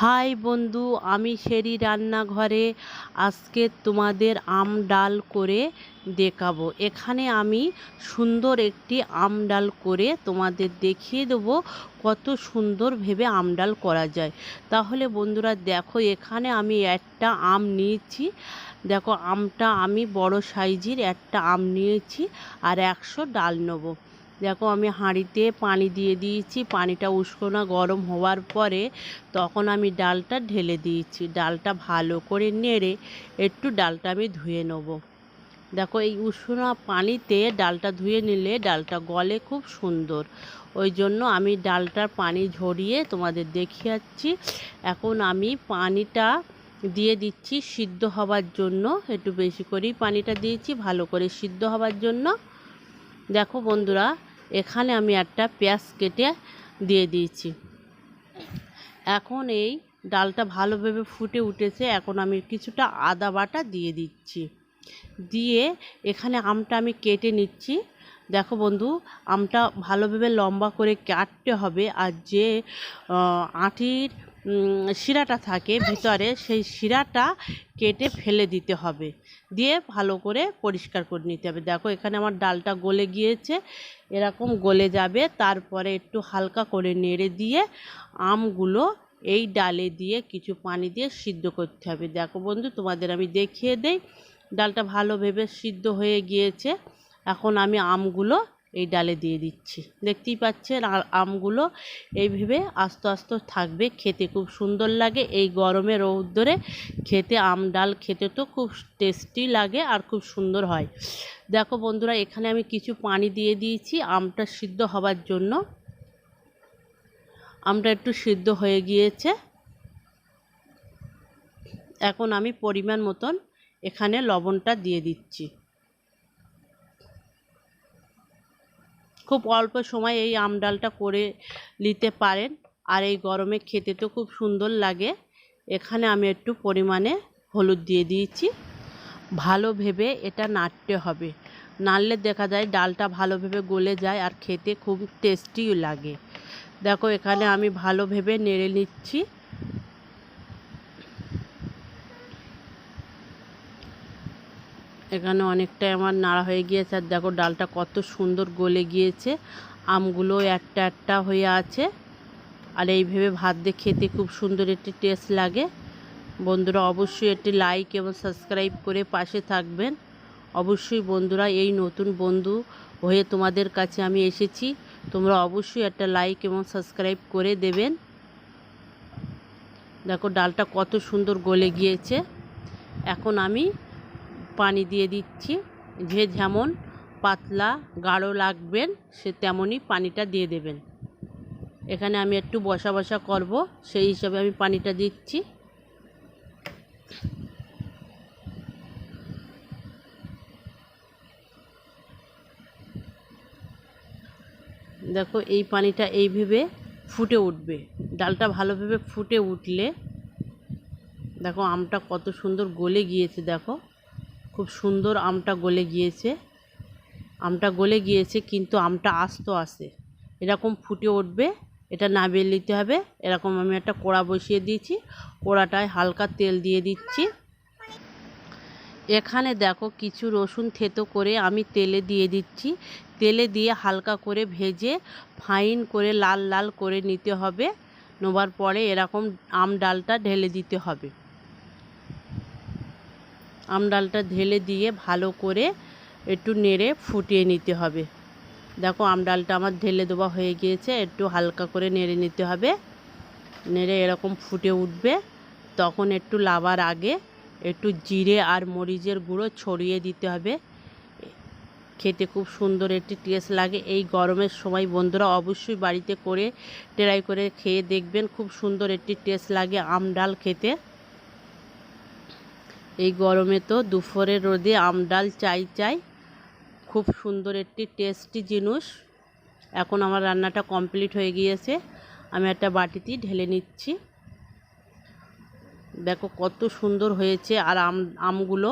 High বন্ধু, আমি শেরি রান্নাঘরে আজকে তোমাদের আম ডাল করে দেখাবো। এখানে আমি সুন্দর একটি আম ডাল করে তোমাদের দেখিয়ে দেবো কত সুন্দর ভেবে আম ডাল করা যায়। তাহলে বন্ধুরা দেখো, এখানে আমি একটা আম নিয়েছি। দেখো, আমটা আমি বড় সাইজের একটা আম নিয়েছি আর একশো ডাল নেব। দেখো আমি হাঁড়িতে পানি দিয়ে দিয়েছি, পানিটা উষ্ণ গরম হওয়ার পরে তখন আমি ডালটা ঢেলে দিয়েছি। ডালটা ভালো করে নেড়ে একটু ডালটা আমি ধুয়ে নেব। দেখো এই উষ্ণ পানিতে ডালটা ধুয়ে নিলে ডালটা গলে খুব সুন্দর। ওই জন্য আমি ডালটার পানি ঝরিয়ে তোমাদের দেখিয়াচ্ছি। এখন আমি পানিটা দিয়ে দিচ্ছি সিদ্ধ হওয়ার জন্য। একটু বেশি করেই পানিটা দিয়েছি, ভালো করে সিদ্ধ হওয়ার জন্য। দেখো বন্ধুরা এখানে আমি একটা পেঁয়াজ কেটে দিয়ে দিয়েছি। এখন এই ডালটা ভালোভাবে ফুটে উঠেছে, এখন আমি কিছুটা আদা বাটা দিয়ে দিচ্ছি। দিয়ে এখানে আমটা আমি কেটে নিচ্ছি। দেখো বন্ধু, আমটা ভালোভাবে লম্বা করে কাটতে হবে আর যে আঁটির শিরাটা থাকে ভিতরে, সেই শিরাটা কেটে ফেলে দিতে হবে। দিয়ে ভালো করে পরিষ্কার করে নিতে হবে। দেখো এখানে আমার ডালটা গলে গিয়েছে। এরকম গলে যাবে, তারপরে একটু হালকা করে নেড়ে দিয়ে আমগুলো এই ডালে দিয়ে কিছু পানি দিয়ে সিদ্ধ করতে হবে। দেখো বন্ধু, তোমাদের আমি দেখিয়ে দেই। ডালটা ভালোভাবে সিদ্ধ হয়ে গিয়েছে। এখন আমি আমগুলো এই ডালে দিয়ে দিচ্ছি। দেখতেই পাচ্ছেন আমগুলো এইভাবে আস্তে আস্তে থাকবে খেতে। খুব সুন্দর লাগে এই গরমে রৌদ্রে খেতে। আম ডাল খেতে তো খুব টেস্টি লাগে আর খুব সুন্দর হয়। দেখো বন্ধুরা, এখানে আমি কিছু পানি দিয়ে দিয়েছি। আমটা সিদ্ধ হবার জন্য। আমটা একটু সিদ্ধ হয়ে গিয়েছে। এখন আমি পরিমাণ মতন এখানে লবণটা দিয়ে দিচ্ছি। খুব অল্প সময় এই আম ডালটা করে নিতে পারেন। আর এই গরমে খেতে তো খুব সুন্দর লাগে। এখানে আমি একটু পরিমাণে হলুদ দিয়ে দিয়েছি। ভালো ভেবে এটা নাড়তে হবে। নাড়লে দেখা যায় ডালটা ভালোভাবে গলে যায় আর খেতে খুব টেস্টিও লাগে। দেখো এখানে আমি ভালো ভেবে নেড়ে নিচ্ছি। এখানে অনেকটাই আমার নাড়া হয়ে গিয়েছে। আর দেখো, ডালটা কত সুন্দর গলে গিয়েছে। আমগুলো একটা একটা হয়ে আছে। আর এইভাবে ভাত দিয়ে খেতে খুব সুন্দর একটি টেস্ট লাগে। বন্ধুরা, অবশ্যই একটি লাইক এবং সাবস্ক্রাইব করে পাশে থাকবেন। অবশ্যই বন্ধুরা, এই নতুন বন্ধু হয়ে তোমাদের কাছে আমি এসেছি। তোমরা অবশ্যই একটা লাইক এবং সাবস্ক্রাইব করে দেবেন। দেখো, ডালটা কত সুন্দর গলে গিয়েছে। এখন আমি পানি দিয়ে দিচ্ছি। যে যেমন পাতলা, গাঢ় লাগবেন, সে তেমনই পানিটা দিয়ে দেবেন। এখানে আমি একটু বসা বসা করব, সেই হিসাবে আমি পানিটা দিচ্ছি। দেখো, এই পানিটা এইভাবে ফুটে উঠবে। ডালটা ভালোভাবে ফুটে উঠলে, দেখো, আমটা কত সুন্দর গলে গিয়েছে, দেখো। খুব সুন্দর আমটা গলে গিয়েছে। আমটা গলে গিয়েছে কিন্তু আমটা আস্ত আসে এরকম ফুটে উঠবে, এটা না নিতে হবে। এরকম আমি একটা কোড়া বসিয়ে দিয়েছি। কোড়াটায় হালকা তেল দিয়ে দিচ্ছি। এখানে দেখো কিছু রসুন থেতো করে আমি তেলে দিয়ে দিচ্ছি। তেলে দিয়ে হালকা করে ভেজে ফাইন করে লাল লাল করে নিতে হবে। নেবার পরে এরকম আম ডালটা ঢেলে দিতে হবে। আম ডালটা ঢেলে দিয়ে ভালো করে একটু নেড়ে ফুটিয়ে নিতে হবে। দেখো আম ডালটা আমার ঢেলে দেওয়া হয়ে গিয়েছে, একটু হালকা করে নেড়ে নিতে হবে। নেড়ে এরকম ফুটে উঠবে, তখন একটু লাবার আগে একটু জিরে আর মরিচের গুঁড়ো ছড়িয়ে দিতে হবে। খেতে খুব সুন্দর একটি টেস্ট লাগে, এই গরমের সময় বন্ধুরা অবশ্যই বাড়িতে করে ট্রাই করে খেয়ে দেখবেন, খুব সুন্দর একটি টেস্ট লাগে আম ডাল খেতে। এই গরমে তো দুপুরের রোদে আম ডাল, চাই চাই। খুব সুন্দর একটি টেস্টি জিনিস। এখন আমার রান্নাটা কমপ্লিট হয়ে গিয়েছে। আমি একটা বাটিতে ঢেলে নিচ্ছি। দেখো কত সুন্দর হয়েছে আর আম, আমগুলো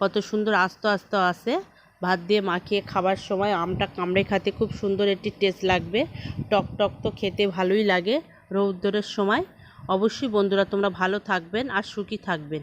কত সুন্দর আস্তে আস্তে আসে ভাত দিয়ে মাখিয়ে খাবার সময় আমটা কামড়ে খাতে খুব সুন্দর একটি টেস্ট লাগবে। টক টক তো খেতে ভালোই লাগে রৌদ্রের সময়। অবশ্যই বন্ধুরা তোমরা ভালো থাকবেন আর সুখী থাকবেন।